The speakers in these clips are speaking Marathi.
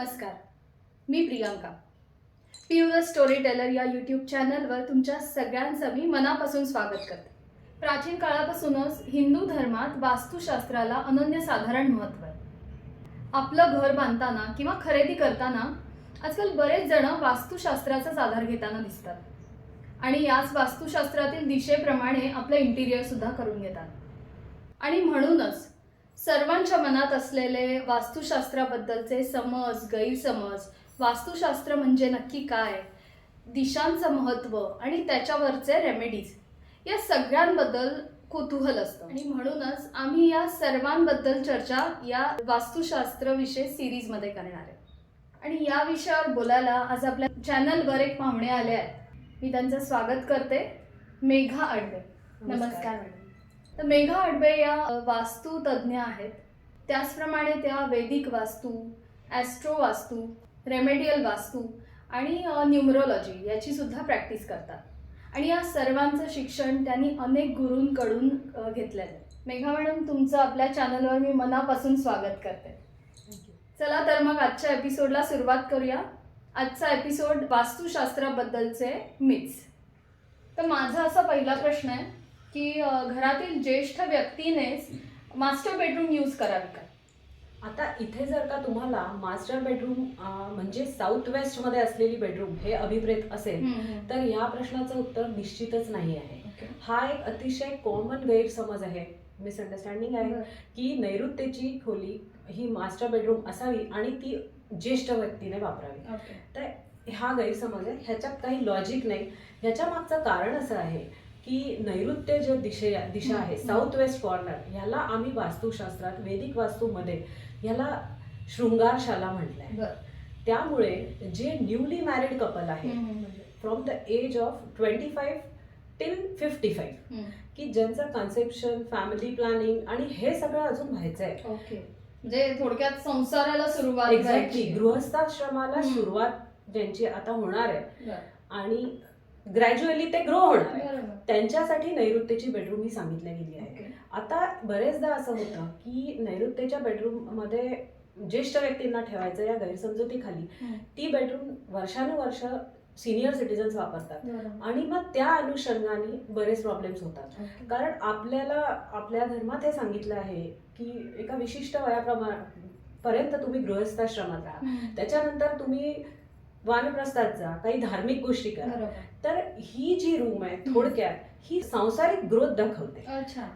नमस्कार मी प्रियांका. पी स्टोरी टेलर या यूट्यूब चॅनलवर तुमच्या सगळ्यांचं मी मनापासून स्वागत करते. प्राचीन काळापासूनच हिंदू धर्मात वास्तुशास्त्राला अनन्यसाधारण महत्त्व आहे. आपलं घर बांधताना किंवा खरेदी करताना आजकाल बरेच जण वास्तुशास्त्राचाच आधार घेताना दिसतात. आणि याच वास्तुशास्त्रातील दिशेप्रमाणे आपलं इंटिरियर सुद्धा करून घेतात. आणि म्हणूनच सर्वांच्या मनात असलेले वास्तुशास्त्राबद्दलचे समज गैरसमज वास्तुशास्त्र म्हणजे नक्की काय? दिशांचं महत्त्व आणि त्याच्यावरचे रेमेडीज या सगळ्यांबद्दल कुतूहल असतं. आणि म्हणूनच आम्ही या सर्वांबद्दल चर्चा या वास्तुशास्त्र विषय सिरीजमध्ये करणार आहे. आणि या विषयावर बोलायला आज आपल्या चॅनलवर एक पाहुणे आले आहेत. मी त्यांचं स्वागत करते. मेघा अडवे नमस्कार मॅडम. तर मेघा अडबे या अ, वास्तू तज्ज्ञ आहेत. त्याचप्रमाणे त्या वैदिक वास्तू ॲस्ट्रो वास्तू रेमेडियल वास्तू आणि न्यूमरोलॉजी याची सुद्धा प्रॅक्टिस करतात. आणि या सर्वांचं शिक्षण त्यांनी अनेक गुरूंकडून घेतलेलं आहे. मेघा मॅडम तुमचं आपल्या चॅनलवर मी मनापासून स्वागत करते. चला तर मग आजच्या एपिसोडला सुरुवात करूया. आजचा एपिसोड वास्तुशास्त्राबद्दलचे मिथ्स तर माझा असा पहिला प्रश्न आहे की घरातील ज्येष्ठ व्यक्तीनेच मास्टर बेडरूम यूज करावी का? आता इथे जर का तुम्हाला मास्टर बेडरूम म्हणजे साऊथ वेस्टमध्ये असलेली बेडरूम हे अभिप्रेत असेल तर या प्रश्नाचं उत्तर निश्चितच नाही आहे. हा एक अतिशय कॉमन गैरसमज आहे. मिसअंडरस्टँडिंग आहे की नैऋत्येची खोली ही मास्टर बेडरूम असावी आणि ती ज्येष्ठ व्यक्तीने वापरावी. तर हा गैरसमज आहे. ह्याच्यात काही लॉजिक नाही. ह्याच्या मागचं कारण असं आहे की नैऋत्य जे दिशे दिशा आहे. साऊथ वेस्ट कॉर्नर ह्याला आम्ही वास्तुशास्त्रात वैदिक वास्तूमध्ये ह्याला शृंगारशाला म्हटलंय त्यामुळे जे न्यूली मॅरिड कपल आहे from the age of twenty five till fifty five की ज्यांचं कन्सेप्शन फॅमिली प्लॅनिंग आणि हे सगळं अजून व्हायचं आहे म्हणजे थोडक्यात संसाराला सुरुवात एक्झॅक्टली. गृहस्थाश्रमाला. सुरुवात ज्यांची आता होणार आहे. आणि ग्रॅज्युअली ते ग्रो होणार आहे. त्यांच्यासाठी नैऋत्येची बेडरूम ही सांगितली गेली आहे. आता बरेचदा असं होतं की नैऋत्येच्या बेडरूममध्ये ज्येष्ठ व्यक्तींना ठेवायचं या गैरसमजुतीखाली. ती बेडरूम वर्षानुवर्ष सिनियर सिटीजन्स वापरतात. आणि मग त्या अनुषंगाने बरेच प्रॉब्लेम्स होतात. कारण आपल्याला आपल्या धर्मात हे सांगितलं आहे की एका विशिष्ट वयाप्रमाणे पर्यंत तुम्ही गृहस्थाश्रमात राहा. त्याच्यानंतर तुम्ही वानप्रस्थात जा काही धार्मिक गोष्टी करा. तर ही जी रूम आहे थोडक्यात ही सांसारिक ग्रोथ दाखवते.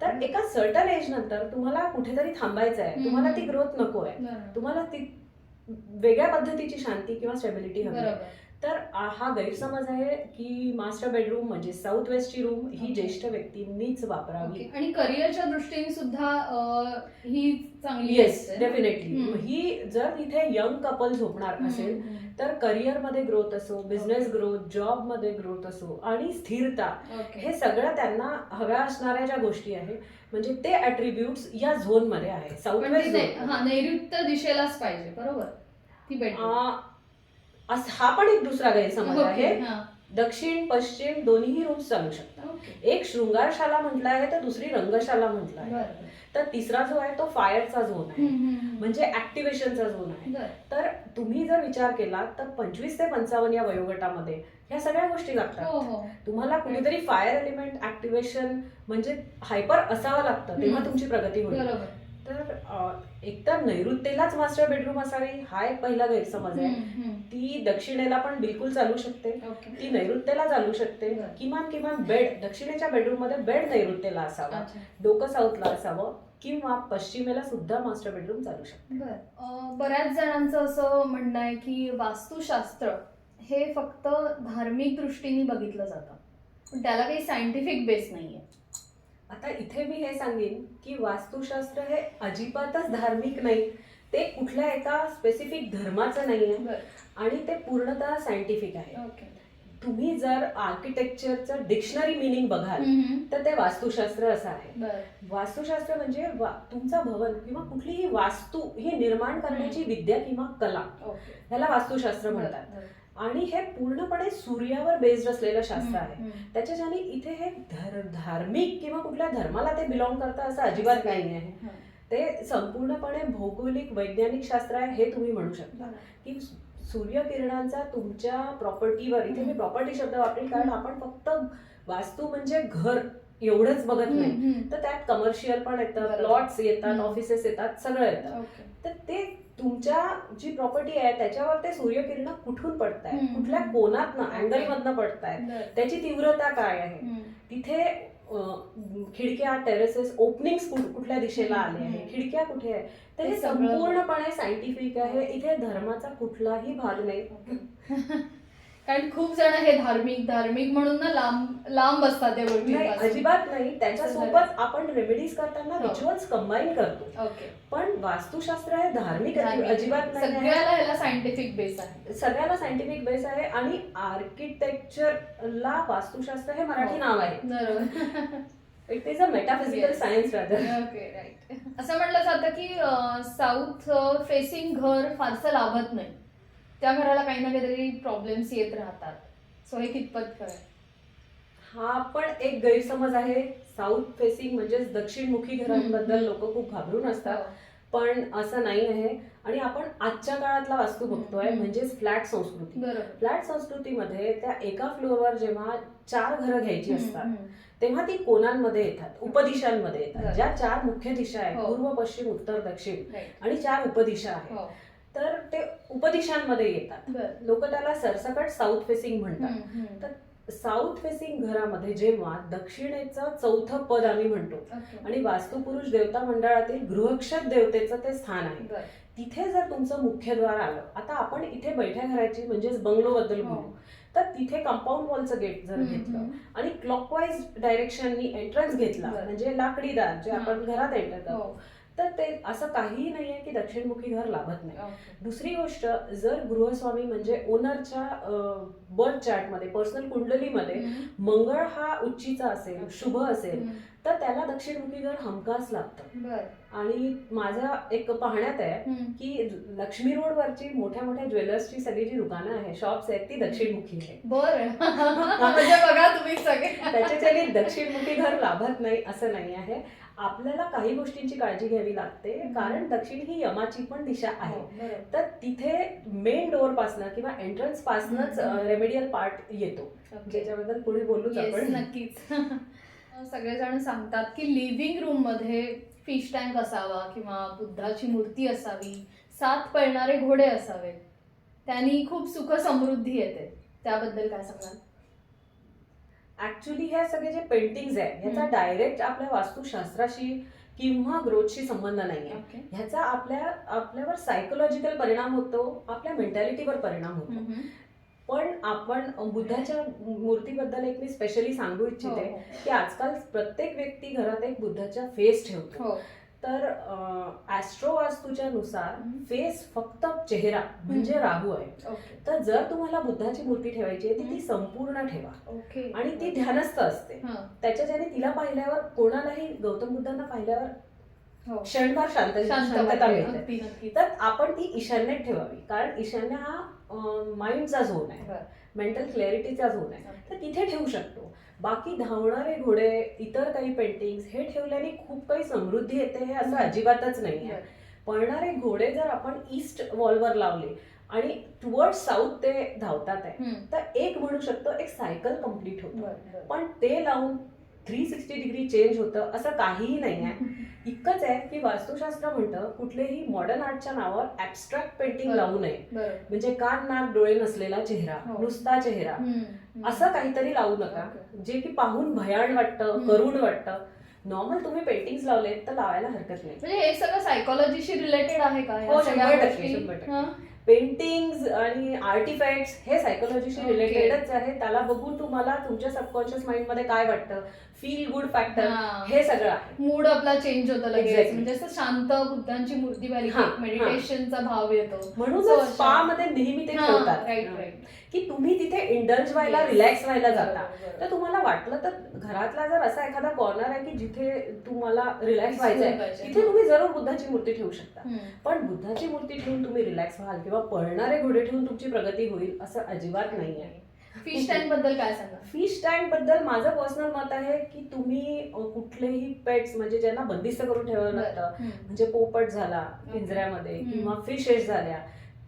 तर एका सर्टन एज नंतर तुम्हाला कुठेतरी थांबायचं आहे. तुम्हाला ती ग्रोथ नको आहे. तुम्हाला ती वेगळ्या पद्धतीची शांती किंवा स्टेबिलिटी हवी तर हा गैरसमज आहे की मास्टर बेडरूम म्हणजे साऊथ वेस्टची रूम ही. ज्येष्ठ व्यक्तींनीच वापरावी. आणि करिअरच्या दृष्टीने सुद्धा ही चांगली येस. डेफिनेटली. ही जर इथे यंग कपल झोपणार असेल. तर करिअरमध्ये ग्रोथ असो बिझनेस. ग्रोथ जॉबमध्ये ग्रोथ असो आणि स्थिरता. हे सगळं त्यांना हव्या असणाऱ्या ज्या गोष्टी आहे म्हणजे ते अट्रिब्यूट्स या झोनमध्ये आहे साऊथ वेस्ट नैऋत्य दिशेलाच पाहिजे बरोबर ती बेडरूम हा पण एक दुसरा गैरसमज आहे. दक्षिण पश्चिम दोन्हीही रूम्स चालू शकतात ओके. एक शृंगारशाला म्हटलं आहे तर दुसरी रंगशाला म्हटलं आहे. तर तिसरा जो आहे तो फायरचा झोन आहे. म्हणजे ऍक्टिव्हेशनचा झोन आहे. तर तुम्ही जर विचार केला तर पंचवीस ते पंचावन्न या वयोगटामध्ये ह्या सगळ्या गोष्टी लागतात हो हो तुम्हाला कुठेतरी फायर एलिमेंट ऍक्टिव्हेशन म्हणजे हायपर असावं लागतं तेव्हा. तुमची प्रगती होईल तर एकतर नैऋत्येलाच मास्टर बेडरूम असावी हा एक पहिला गैरसमज आहे. ती दक्षिणेला पण बिलकुल चालू शकते. ती नैऋत्येला चालू शकते. किमान किमान बेड दक्षिणेच्या बेडरूममध्ये बेड नैऋत्येला असावा. डोकं साऊथला असावं किंवा पश्चिमेला सुद्धा मास्टर बेडरूम चालू शकते बऱ्याच जणांचं असं म्हणणं आहे की वास्तुशास्त्र हे फक्त धार्मिक दृष्टीने बघितलं जातं पण त्याला काही सायंटिफिक बेस नाहीये आता इथे मी हे सांगेन की वास्तुशास्त्र हे अजिबातच धार्मिक नाही. ते कुठल्या एका स्पेसिफिक धर्माचं नाहीये. बर. आणि ते पूर्णतः सायंटिफिक आहे. तुम्ही जर आर्किटेक्चरचं डिक्शनरी मिनिंग बघाल तर ते वास्तुशास्त्र असं आहे. वास्तुशास्त्र म्हणजे वा- तुमचं भवन किंवा कुठलीही वास्तू ही निर्माण करण्याची विद्या किंवा कला. ह्याला वास्तुशास्त्र म्हणतात. आणि हे पूर्णपणे सूर्यावर बेस्ड असलेलं शास्त्र आहे. त्याच्याच्याने इथे हे धर धार्मिक किंवा कुठल्या धर्माला ते बिलॉंग करतं असं अजिबात नाही आहे हा. ते संपूर्णपणे भौगोलिक वैज्ञानिक शास्त्र आहे हे तुम्ही म्हणू शकता की सूर्यकिरणांचा तुमच्या प्रॉपर्टीवर इथे मी प्रॉपर्टी शब्द वापरेल कारण आपण फक्त वास्तू म्हणजे घर एवढंच बघत नाही तर त्यात कमर्शियल पण येतं. प्लॉट्स येतात. ऑफिसेस येतात सगळं येतं. तर तुमच्या जी प्रॉपर्टी आहे त्याच्यावर ते सूर्यकिरण कुठून पडतायत? हम्म. कुठल्या कोणातनं अँगल मधनं पडतायत. त्याची तीव्रता काय आहे. तिथे खिडक्या टेरेसेस ओपनिंग कुठल्या दिशेला आले आहे. खिडक्या कुठे आहे तर हे संपूर्णपणे सायंटिफिक आहे. इथे धर्माचा कुठलाही भाग नाही. कारण खूप जण हे धार्मिक धार्मिक म्हणून ना लांब लांब असतात गोष्टी अजिबात नाही त्याच्यासोबत आपण रेमेडीज करताना हो. रिच्युअल्स कंबाईन करतो ओके पण वास्तुशास्त्र हे धार्मिक अजि- धार्मिक. अजिबात नाही. सगळ्याला ह्याला सायंटिफिक बेस आहे सगळ्याला सायंटिफिक बेस आहे आणि आर्किटेक्चरला वास्तुशास्त्र हे मराठी हो. नाव आहे बरोबर it is a metaphysical. Science rather okay right असं म्हटलं जातं की साऊथ फेसिंग घर फारसं लाभत नाही त्या घराला काही ना काहीतरी प्रॉब्लेम्स येत राहतात सो हे कितपत खरं? हा पण एक गैरसमज आहे साऊथ फेसिंग म्हणजेच दक्षिणमुखी घरांबद्दल. लोक खूप घाबरून असतात हो. पण असं नाही आहे आणि आपण आजच्या काळातला वास्तू बघतोय. म्हणजेच फ्लॅट संस्कृती फ्लॅट संस्कृतीमध्ये त्या एका फ्लोअरवर जेव्हा चार घरं घ्यायची असतात. तेव्हा ती कोणांमध्ये येतात उपदिशांमध्ये येतात. ज्या चार मुख्य दिशा आहेत हो. पूर्व पश्चिम उत्तर दक्षिण. आणि चार उपदिशा आहेत हो. तर ते उपदिशांमध्ये येतात. लोक त्याला सरसकट साऊथ फेसिंग म्हणतात. तर साऊथ फेसिंग घरामध्ये जेव्हा दक्षिणेचं चौथं पद आम्ही म्हणतो. आणि वास्तुपुरुष देवता मंडळातील गृहक्षत देवतेचं ते स्थान आहे. तिथे जर तुमचं मुख्यद्वार आलं आता आपण इथे बैठ्या घराची म्हणजेच बंगलो बद्दल हो. बोलू तर तिथे कंपाऊंड वॉलचं गेट जर घेतलं. आणि क्लॉकवाईज डायरेक्शननी एंट्रन्स घेतला. म्हणजे लाकडीदार जे हा. आपण घरात एंटर हो. करतो तर ते असं काहीही नाहीये की दक्षिणमुखी घर लाभत नाही. दुसरी गोष्ट जर गृहस्वामी म्हणजे ओनरच्या बर्थ चार्टमध्ये पर्सनल कुंडलीमध्ये. मंगळ हा उच्चीचा असेल शुभ असेल. तर त्याला दक्षिणमुखी घर हमखास लागतं. आणि माझ्या एक पाहण्यात आहे. की लक्ष्मी रोडवरची मोठ्या मोठ्या ज्वेलर्सची सगळी जी दुकानं आहे शॉप्स आहेत ती दक्षिणमुखी आहे बरं म्हणजे बघा तुम्ही सगळे त्याच्याच्याने दक्षिणमुखी घर लाभत नाही असं नाही आहे आपल्याला काही गोष्टींची काळजी घ्यावी लागते. कारण दक्षिण ही यमाची पण दिशा आहे. हो. तर तिथे मेन डोअर पासनं किंवा एंट्रन्स पासनच. रेमेडियल पार्ट येतो. ज्याच्याबद्दल पुढे बोलूच आपण. नक्कीच. सगळेजण सांगतात की लिव्हिंग रूममध्ये फिश टँक असावा किंवा बुद्धाची मूर्ती असावी सात पळणारे घोडे असावेत. त्यांनी खूप सुख समृद्धी येते. त्याबद्दल काय सांगाल? ऍक्च्युली हे सगळे जे पेंटिंग्स आहे ह्याचा. डायरेक्ट आपल्या वास्तुशास्त्राशी किंवा ग्रोथशी संबंध नाही आहे ओके ह्याचा आपल्या आपल्यावर सायकोलॉजिकल परिणाम होतो आपल्या मेंटॅलिटीवर परिणाम होतो हम्म. पण आपण बुद्धाच्या मूर्तीबद्दल एक मी स्पेशली सांगू इच्छिते हो. की आजकाल प्रत्येक व्यक्ती घरात एक बुद्धाच्या फेस ठेवतो हो तर ऍस्ट्रो वास्तूच्या नुसार. फेस फक्त चेहरा म्हणजे. राहू आहे तर जर तुम्हाला बुद्धाची मूर्ती ठेवायची आहे ती ती. संपूर्ण ठेवा आणि ती ध्यानस्थ असते. त्याच्या ज्याने तिला पाहिल्यावर कोणालाही गौतम बुद्धांना पाहिल्यावर हो क्षणभर शांत शांत शांतता. मिळते तर आपण ती ईशान्येत ठेवावी कारण ईशान्य हा माइंडचा झोन आहे. मेंटल क्लॅरिटीचा झोन आहे. तर तिथे ठेवू शकतो बाकी धावणारे घोडे इतर काही पेंटिंग्स हे ठेवल्याने खूप काही समृद्धी येते हे असं. अजिबातच नाही आहे. पळणारे घोडे जर आपण ईस्ट वॉलवर लावले आणि टुवर्ड साऊथ ते धावतात आहे. तर एक म्हणू शकतो एक सायकल कंप्लीट होतं. पण ते लावून थ्री सिक्स्टी डिग्री चेंज होतं असं काहीही नाही आहे इतकंच आहे की वास्तुशास्त्र म्हणतं कुठलेही मॉडर्न आर्टच्या नावावर ऍबस्ट्रॅक्ट पेंटिंग. लावू नये. म्हणजे कान नाक डोळे नसलेला चेहरा हो. नुसता चेहरा. असं काहीतरी लावू नका. जे की पाहून भयान वाटतं. करुण वाटतं नॉर्मल तुम्ही पेंटिंग लावले तर लावायला हरकत नाही म्हणजे हे सगळं सायकोलॉजीशी रिलेटेड आहे का या हो, सगळ्या शंभर टक्के, गोष्टी? शंभर टक्के. हा? पेंटिंग आणि आर्टिफॅक्ट्स हे सायकोलॉजीशी. रिलेटेडच आहे त्याला बघून तुम्हाला तुमच्या सबकॉन्शियस माइंडमध्ये काय वाटतं फील गुड फॅक्टर हा. सगळं आहे मूड आपला चेंज होतो लगेच. म्हणजे असं शांत बुद्धांची मूर्ती की मेडिटेशनचा भाव येतो अशा- स्पा मध्ये नेहमी ते ठेवतात. की तुम्ही तिथे इंडल्ज व्हायला. रिलॅक्स व्हायला जाता. तर तुम्हाला वाटलं तर घरातला जर असा एखादा कॉर्नर आहे की जिथे तुम्हाला रिलॅक्स व्हायचंय पाहिजे. तिथे तुम्ही जरूर बुद्धाची मूर्ती ठेवू शकता. पण बुद्धाची मूर्ती ठेवून तुम्ही रिलॅक्स व्हाल किंवा पळणारे घोडे ठेवून तुमची प्रगती होईल असं अजिबात नाही आहे फिश टँकबद्दल काय सांगा फिश टँकबद्दल माझं पर्सनल मत आहे की तुम्ही कुठलेही पेट्स म्हणजे ज्यांना बंदिस्त करून ठेवावं लागतं हम्म. म्हणजे पोपट झाला पिंजऱ्यामध्ये. किंवा फिशेस झाल्या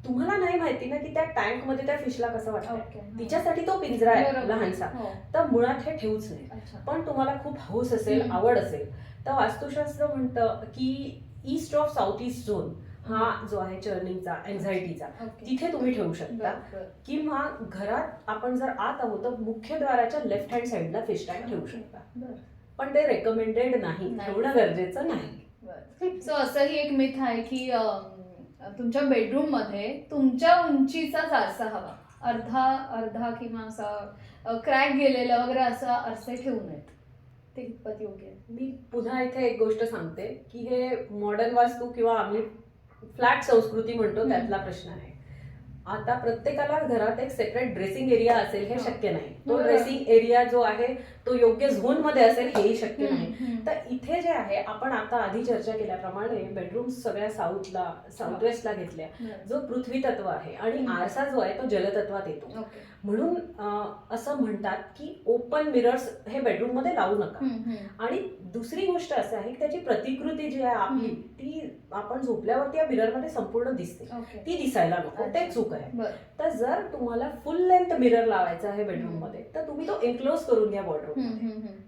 तुम्हाला नाही माहिती ना की त्या टँकमध्ये त्या फिशला कसं वाटतं तिच्यासाठी तो पिंजरा आहे. लहानसा हो. तर मुळात हे ठेवूच नाही. पण तुम्हाला खूप हौस असेल. आवड असेल तर वास्तुशास्त्र म्हणतं की east of south east zone हा जो आहे चर्निंगचा एन्झायटीचा ओके. तिथे तुम्ही ठेवू शकता. किंवा घरात आपण जर आत आहोत तर मुख्य द्वाराच्या लेफ्ट हँड साईडला फिश टँक ठेवू शकता. पण ते रेकमेंडेड नाही. ठेवणं गरजेचं नाही. सो असंही एक मिथ आहे की तुमच्या बेडरूममध्ये तुमच्या उंचीचाच आरसा हवा अर्धा अर्धा किंवा असा क्रॅक गेलेला वगैरे असा आरसे ठेवू नयेत ते कितपत योग्य मी पुन्हा इथे एक गोष्ट सांगते की हे मॉडर्न वास्तू किंवा आम्ही फ्लॅट संस्कृती म्हणतो. त्यातला प्रश्न आहे आता प्रत्येकाला घरात एक सेपरेट ड्रेसिंग एरिया असेल हे. शक्य नाही तो. ड्रेसिंग एरिया जो आहे तो योग्य झोनमध्ये असेल हेही शक्य नाही. तर इथे जे आहे आपण आता आधी चर्चा केल्याप्रमाणे बेडरूम सगळ्या साऊथला साऊथ वेस्टला घेतल्या. जो पृथ्वी तत्व आहे आणि. आरसा जो आहे तो जलतत्वात येतो. म्हणून असं म्हणतात की ओपन मिरर्स हे बेडरूममध्ये लावू नका. आणि दुसरी गोष्ट असं आहे की त्याची प्रतिकृती जी आहे आपली. ती आपण झोपल्यावरती या मिररमध्ये संपूर्ण दिसते. ती दिसायला नको. ते चूक आहे. तर जर तुम्हाला फुल लेंथ मिरर लावायचा आहे बेडरूममध्ये तर तुम्ही तो एन्क्लोज करून घ्या वॉर्डरूम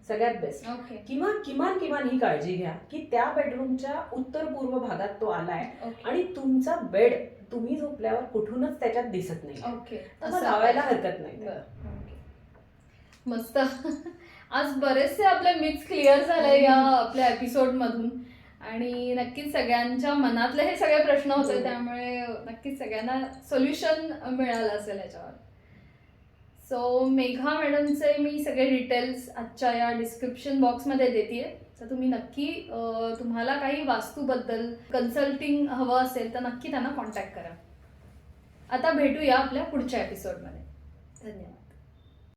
सगळ्यात बेस्ट. किंवा किमान किमान ही काळजी घ्या की त्या बेडरूमच्या उत्तर पूर्व भागात तो आलाय. आणि तुमचा बेड तुम्ही झोपल्यावर कुठूनच त्याच्यात दिसत नाही. लावायला. हरकत नाही. मस्त. आज बरेचसे आपले मिथ्स क्लिअर झाले या आपल्या एपिसोड मधून. आणि नक्कीच सगळ्यांच्या मनातले हे सगळे प्रश्न होते हो. त्यामुळे नक्कीच सगळ्यांना सोल्युशन मिळालं असेल याच्यावर. सो मेघा मॅडमचे मी सगळे डिटेल्स आजच्या या डिस्क्रिप्शन बॉक्समध्ये देते तर तुम्ही नक्की तुम्हाला काही वास्तूबद्दल कन्सल्टिंग हवं असेल तर नक्की त्यांना कॉन्टॅक्ट करा. आता भेटूया आपल्या पुढच्या एपिसोडमध्ये धन्यवाद.